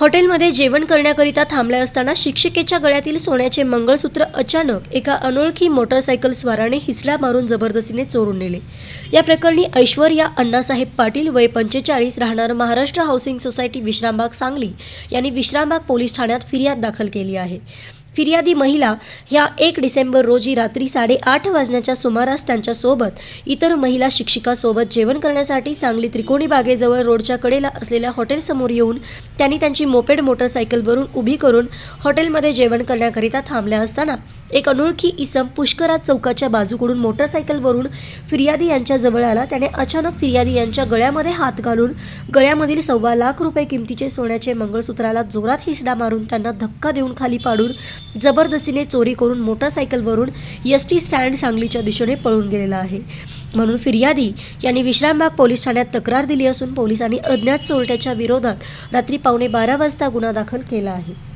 हॉटेलमध्ये जेवण करण्याकरिता थांबले असताना शिक्षिकेच्या गळ्यातील सोन्याचे मंगळसूत्र अचानक एका अनोळखी मोटरसायकल स्वाराने हिसला मारून जबरदस्तीने चोरून नेले. या प्रकरणी ऐश्वर्या अण्णासाहेब पाटील वय पंचेचाळीस राहणार महाराष्ट्र हाऊसिंग सोसायटी विश्रामबाग सांगली यांनी विश्रामबाग पोलीस ठाण्यात फिर्याद दाखल केली आहे. फिर्यादी महिला ह्या एक डिसेंबर रोजी रात्री साडेआठ वाजण्याच्या सुमारास त्यांच्यासोबत इतर महिला शिक्षिकासोबत जेवण करण्यासाठी सांगली त्रिकोणी बागेजवळ रोडच्या कडेला असलेल्या हॉटेलसमोर येऊन त्यांनी त्यांची मोपेड मोटरसायकलवरून उभी करून हॉटेलमध्ये जेवण करण्याकरिता थांबल्या असताना एक अनोळखी इसम पुष्कराज चौकाच्या बाजूकडून मोटरसायकलवरून फिर्यादी यांच्या जवळ आला. त्याने अचानक फिर्यादी यांच्या गळ्यामध्ये हात घालून गळ्यामधील सव्वा लाख रुपये किमतीचे सोन्याचे मंगळसूत्राला जोरात हिसडा मारून त्यांना धक्का देऊन खाली पाडून जबरदस्तीने चोरी करून मोटरसायकलवरून एस टी स्टँड सांगलीच्या दिशेने पळून गेलेला आहे. म्हणून फिर्यादी यांनी विश्रामबाग पोलीस ठाण्यात तक्रार दिली असून पोलिसांनी अज्ञात चोरट्याच्या विरोधात रात्री पावणे बारा वाजता गुन्हा दाखल केला आहे.